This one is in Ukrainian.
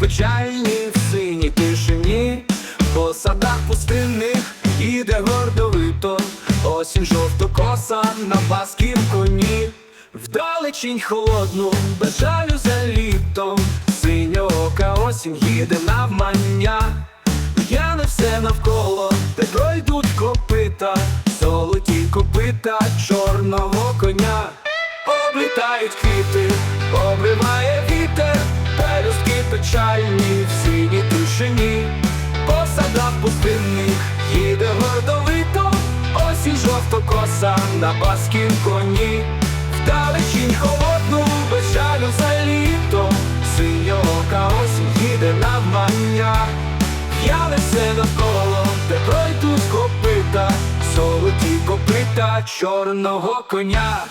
печальні в синій тишині, по садах пустинних іде гордовито, осінь жовтокоса на басків коні, вдалечінь холодну, без жалю за літом, синьоока осінь їде навмання, П'яне все навколо, де пройдуть копита, золоті копита чорного коня, облітають квіти, печальні в синій тишині, по садах пустинних їде гордовито, осінь жовтокоса на баскім коні, вдалечінь холодну, без жалю за літо, синьоока осінь їде навмання. Я все навколо, де пройдуть копита, золоті копита чорного коня.